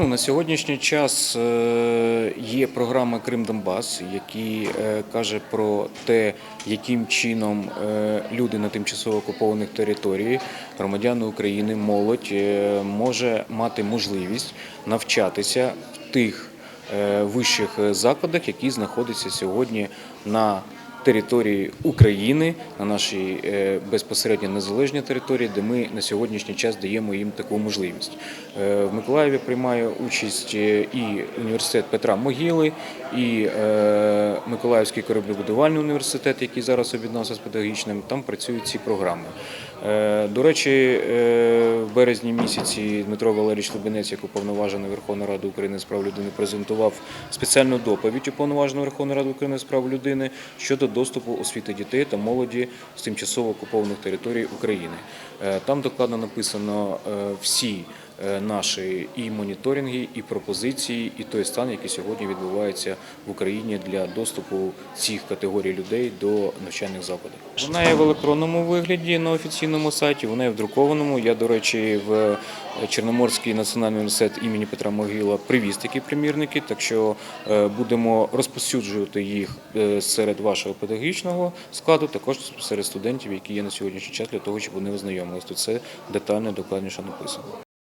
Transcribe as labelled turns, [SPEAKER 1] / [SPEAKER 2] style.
[SPEAKER 1] Ну, на сьогоднішній час е, є програма Крим Донбас, який е, каже про те, яким чином е, люди на тимчасово окупованих територіях, громадяни України, молодь може мати можливість навчатися в тих вищих закладах, які знаходяться сьогодні на території України, на нашій е, безпосередньо незалежній території, де ми на сьогоднішній час даємо їм таку можливість. Е, В Миколаєві приймає участь е, і університет Петра Могили, і Миколаївський кораблебудувальний університет, який зараз об'єднався з педагогічним. Там працюють ці програми. До речі, в березні місяці Дмитро Валерійович Лубенець, як уповноважений Верховної Ради України з прав людини, презентував спеціальну доповідь уповноваженого Верховної Ради України з прав людини щодо доступу освіти дітей та молоді з тимчасово окупованих територій України. Е, Там докладно написано е, всі наші і моніторинги, і пропозиції, і той стан, який сьогодні відбувається в Україні для доступу цих категорій людей до навчальних закладів. Вона є в електронному вигляді на офіційному сайті, вона є в друкованому. Я, до речі, в Чорноморський національний університет імені Петра Могила привіз такі примірники, так що е, будемо розповсюджувати їх е, серед вашого педагогічного складу, також серед студентів, які є на сьогоднішній час, для того, щоб вони ознайомилися. Все детально, докладніше написано.